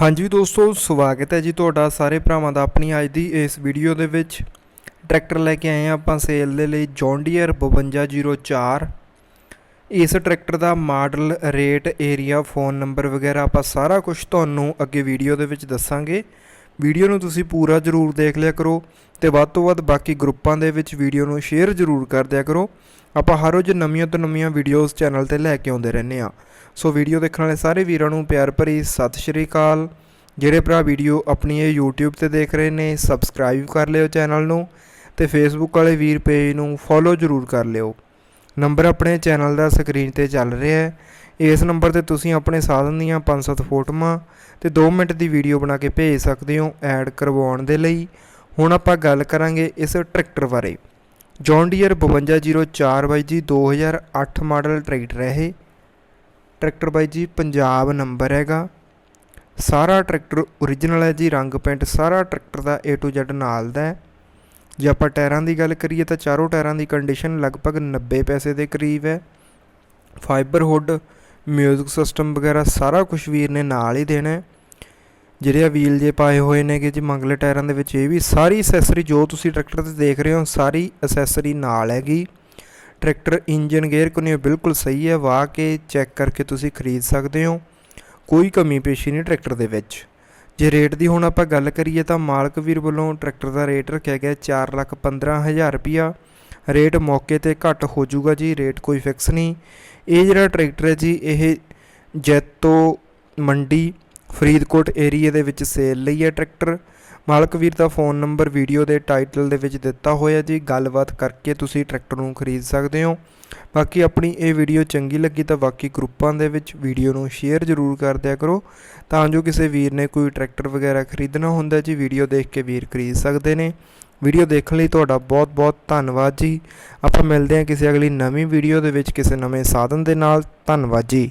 ਹਾਂਜੀ ਦੋਸਤੋ, ਸਵਾਗਤ ਹੈ ਜੀ ਤੁਹਾਡਾ ਸਾਰੇ ਭਰਾਵਾਂ ਦਾ ਆਪਣੀ ਅੱਜ ਦੀ ਇਸ ਵੀਡੀਓ ਦੇ ਵਿੱਚ। ਟਰੈਕਟਰ ਲੈ ਕੇ ਆਏ ਹਾਂ ਆਪਾਂ ਸੇਲ ਦੇ ਲਈ ਜੌਨ ਡੀਅਰ 5204 ਇਸ ਟਰੈਕਟਰ ਦਾ model, rate area phone number ਵਗੈਰਾ ਆਪਾਂ ਸਾਰਾ ਕੁਝ ਤੁਹਾਨੂੰ ਅੱਗੇ ਵੀਡੀਓ ਦੇ ਵਿੱਚ ਦੱਸਾਂਗੇ। ਵੀਡੀਓ ਨੂੰ ਤੁਸੀਂ ਪੂਰਾ ਜ਼ਰੂਰ ਦੇਖ ਲਿਆ ਕਰੋ ਤੇ ਵੱਧ ਤੋਂ ਵੱਧ ਬਾਕੀ ਗਰੁੱਪਾਂ ਦੇ ਵਿੱਚ ਵੀਡੀਓ ਨੂੰ ਸ਼ੇਅਰ ਜ਼ਰੂਰ ਕਰ ਦਿਆ ਕਰੋ। ਆਪਾਂ ਹਰ ਰੋਜ਼ ਨਵੀਆਂ ਤੋਂ ਨਵੀਆਂ ਵੀਡੀਓਜ਼ ਚੈਨਲ ਤੇ ਲੈ ਕੇ ਆਉਂਦੇ ਰਹਿੰਦੇ ਆ ਸੋ ਵੀਡੀਓ ਦੇਖਣ ਵਾਲੇ ਸਾਰੇ ਵੀਰਾਂ ਨੂੰ ਪਿਆਰ ਭਰੀ ਸਤਿ ਸ਼੍ਰੀ ਅਕਾਲ। ਜਿਹੜੇ ਭਰਾ ਵੀਡੀਓ ਆਪਣੀ ਇਹ YouTube ਤੇ ਦੇਖ ਰਹੇ ਨੇ ਸਬਸਕ੍ਰਾਈਬ ਕਰ ਲਿਓ ਚੈਨਲ ਨੂੰ ਤੇ Facebook ਵਾਲੇ ਵੀਰ ਪੇਜ ਨੂੰ ਫੋਲੋ ਜ਼ਰੂਰ ਕਰ ਲਿਓ। ਨੰਬਰ ਆਪਣੇ ਚੈਨਲ ਦਾ ਸਕਰੀਨ ਤੇ ਚੱਲ ਰਿਹਾ ਹੈ। ਇਸ ਨੰਬਰ ਤੇ ਤੁਸੀਂ ਆਪਣੇ ਸਾਧਨ ਦੀਆਂ 5-7 ਫੋਟੋਆਂ ਤੇ 2 ਮਿੰਟ ਦੀ ਵੀਡੀਓ ਬਣਾ ਕੇ ਭੇਜ ਸਕਦੇ ਹੋ ਐਡ ਕਰਵਾਉਣ ਦੇ ਲਈ। ਹੁਣ ਆਪਾਂ ਗੱਲ ਕਰਾਂਗੇ ਇਸ ਟਰੈਕਟਰ ਬਾਰੇ। ਜੌਨ ਡੀਅਰ 5204 ਬਾਈ ਜੀ 2008 ਮਾਡਲ ਟਰੈਕਟਰ ਹੈ ਇਹ ਟਰੈਕਟਰ ਬਾਈ ਜੀ ਪੰਜਾਬ ਨੰਬਰ ਹੈਗਾ। ਸਾਰਾ ਟਰੈਕਟਰ ਓਰੀਜਨਲ ਹੈ ਜੀ, ਰੰਗ ਪੈਂਟ ਸਾਰਾ ਟਰੈਕਟਰ ਦਾ A to Z ਨਾਲ ਦਾ ਹੈ। ਜੇ ਆਪਾਂ ਟਾਇਰਾਂ ਦੀ ਗੱਲ ਕਰੀਏ ਤਾਂ ਚਾਰੋਂ ਟਾਇਰਾਂ ਦੀ ਕੰਡੀਸ਼ਨ ਲਗਭਗ 90 ਪੈਸੇ ਦੇ ਕਰੀਬ ਹੈ। ਫਾਈਬਰ ਹੁੱਡ ਮਿਊਜ਼ਿਕ ਸਿਸਟਮ ਵਗੈਰਾ ਸਾਰਾ ਕੁਝ ਵੀਰ ਨੇ ਨਾਲ ਹੀ ਦੇਣਾ ਹੈ। ਜਿਹੜੇ ਆ ਵੀਲ ਜੇ ਪਾਏ ਹੋਏ ਨੇਗੇ ਜੀ ਮੰਗਲੇ ਟਾਇਰਾਂ ਦੇ ਵਿੱਚ, ਇਹ ਵੀ ਸਾਰੀ ਅਸੈਸਰੀ ਜੋ ਤੁਸੀਂ ਟਰੈਕਟਰ ਤੇ ਦੇਖ ਰਹੇ ਹੋ, ਸਾਰੀ ਅਸੈਸਰੀ ਨਾਲ ਹੈਗੀ। ਟਰੈਕਟਰ ਇੰਜਨ ਗੇਅਰ ਕੋਨੇ ਬਿਲਕੁਲ ਸਹੀ ਹੈ, ਵਾਹ ਕੇ ਚੈੱਕ ਕਰਕੇ ਤੁਸੀਂ ਖਰੀਦ ਸਕਦੇ ਹੋ। ਕੋਈ ਕਮੀ ਪੇਸ਼ੀ ਨਹੀਂ ਟਰੈਕਟਰ ਦੇ ਵਿੱਚ। ਜੇ ਰੇਟ ਦੀ ਹੁਣ ਆਪਾਂ ਗੱਲ ਕਰੀਏ ਤਾਂ ਮਾਲਕ ਵੀਰ ਵੱਲੋਂ ਟਰੈਕਟਰ ਦਾ ਰੇਟ ਰੱਖਿਆ ਗਿਆ 415000 ਰੁਪਿਆ ਰੇਟ ਮੌਕੇ ਤੇ ਘੱਟ ਹੋ ਜਾਊਗਾ ਜੀ, ਰੇਟ ਕੋਈ ਫਿਕਸ ਨਹੀਂ। ਇਹ ਜਿਹੜਾ ਟਰੈਕਟਰ ਹੈ ਜੀ, ਇਹ ਜੈਤੋ ਮੰਡੀ ਫਰੀਦਕੋਟ ਏਰੀਆ ਦੇ ਵਿੱਚ ਸੇਲ ਲਈ ਹੈ ਟਰੈਕਟਰ। ਮਾਲਕ ਵੀਰ ਦਾ ਫੋਨ ਨੰਬਰ, ਵੀਡੀਓ ਦੇ ਟਾਈਟਲ ਦੇ ਵਿੱਚ ਦਿੱਤਾ ਹੋਇਆ ਜੀ। ਗੱਲਬਾਤ ਕਰਕੇ ਤੁਸੀਂ ਟਰੈਕਟਰ ਨੂੰ ਖਰੀਦ ਸਕਦੇ ਹੋ। ਬਾਕੀ ਆਪਣੀ ਇਹ ਵੀਡੀਓ ਚੰਗੀ ਲੱਗੀ ਤਾਂ ਬਾਕੀ ਗਰੁੱਪਾਂ ਦੇ ਵਿੱਚ ਵੀਡੀਓ ਨੂੰ ਸ਼ੇਅਰ ਜ਼ਰੂਰ ਕਰ ਦਿਆ ਕਰੋ। ਤਾਂ ਜੋ ਕਿਸੇ ਵੀਰ ਨੇ ਕੋਈ ਟਰੈਕਟਰ ਵਗੈਰਾ ਖਰੀਦਣਾ ਹੁੰਦਾ ਜੀ, ਵੀਡੀਓ ਦੇਖ ਕੇ ਵੀਰ ਖਰੀਦ ਸਕਦੇ ਨੇ। ਵੀਡੀਓ ਦੇਖਣ ਲਈ ਤੁਹਾਡਾ ਬਹੁਤ ਬਹੁਤ ਧੰਨਵਾਦ ਜੀ। ਆਪਾਂ ਮਿਲਦੇ ਹਾਂ ਕਿਸੇ ਅਗਲੀ ਨਵੀਂ ਵੀਡੀਓ ਦੇ ਵਿੱਚ ਕਿਸੇ ਨਵੇਂ ਸਾਧਨ ਦੇ ਨਾਲ। ਧੰਨਵਾਦ ਜੀ।